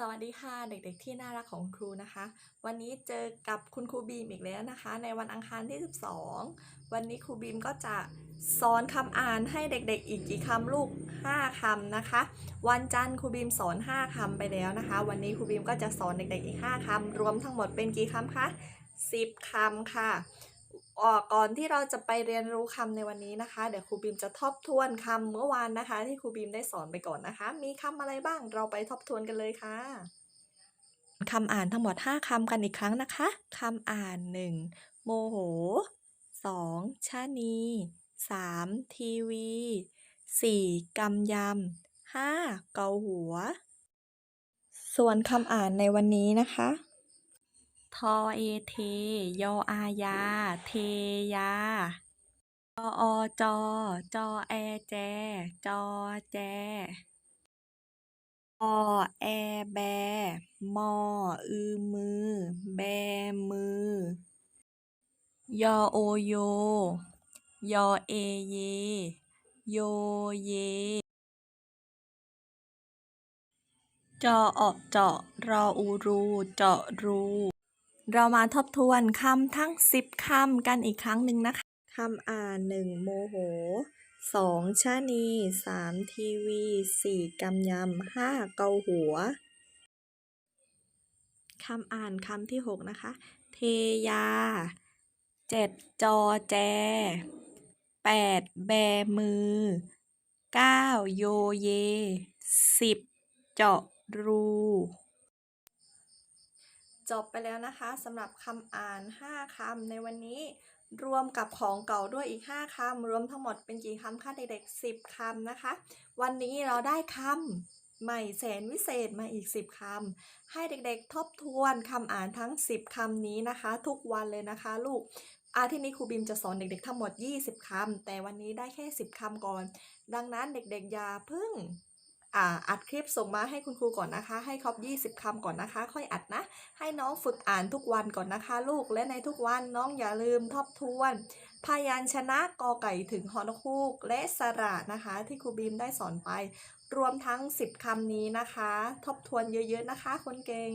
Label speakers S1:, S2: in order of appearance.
S1: สวัสดีค่ะเด็กๆที่น่ารักของครูนะคะ วันนี้เจอกับคุณครูบีมอีกแล้วนะคะ ในวันอังคารที่ 12 วันนี้ครูบีมก็จะสอนคำอ่านให้เด็กๆ อีกกี่คำลูก 5คำนะคะ วันจันทร์ครูบีมสอน 5คำไปแล้วนะคะ วันนี้ครูบีมก็จะสอนเด็กๆอีก 5คำรวมทั้งหมดเป็นกี่คำคะ10คำค่ะ ก่อนที่เราจะไปเรียนรู้คำในวันนี้นะคะ เดี๋ยวครูบีมจะทบทวนคำเมื่อวานนะคะ ที่ครูบีมได้สอนไปก่อนนะคะ มีคำอะไรบ้างเราไปทบทวนกันเลยค่ะคำอ่านทั้งหมด 5คำกันอีกครั้งนะคะคำอ่าน 1. โมโห 2. ชะนี 3. ทีวี 4. กำยำ 5. เกาหัว ส่วนคำอ่านในวันนี้นะคะ ทอเอเท ยออายา เทยาจออจอ จอแอแจ จอแจอแอแบ มอ อือมือ แบมือ ยอโอโย ยอเอเย โยเย จออเจาะรออูรู เจาะรู เรามาทบทวนคำทั้ง 10คำกันอีกครั้งหนึ่งนะคะคำอ่าน 1. โมโห 2. ชะนี 3. ทีวี 4. กำยำ 5. เกาหัวคำอ่านคำที่6นะคะ เทยา 7. จอแจ 8. แบมือ 9. โยเย 10. เจาะรู จบไปแล้วนะคะสำหรับคำอ่าน 5คำในวันนี้ รวมกับของเก่าด้วยอีก 5คำรวมทั้งหมดเป็นกี่คำคะเด็กๆ10คำนะคะ วันนี้เราได้คำใหม่แสนวิเศษมาอีก 10คำให้เด็กๆทบทวนคำอ่านทั้ง 10คำนี้นะคะ ทุกวันเลยนะคะ ลูกอาที่นี้ครูบิมจะสอนเด็กๆทั้งหมด 20คำแต่วันนี้ได้แค่ 10คำก่อน ดังนั้นเด็กๆอย่าพิ่ง อ่าอัดคลิปส่งมาให้คุณครูก่อนนะคะ ให้ครบ20คำก่อนนะคะ ค่อยอัดนะ ให้น้องฝึกอ่านทุกวันก่อนนะคะ ลูกและในทุกวันน้องอย่าลืมทบทวน พยัญชนะกอไก่ถึงฮอนคูกและสระนะคะ ที่ครูบีมได้สอนไป รวมทั้ง 10คำนี้นะคะ ทบทวนเยอะๆนะคะ คนเก่ง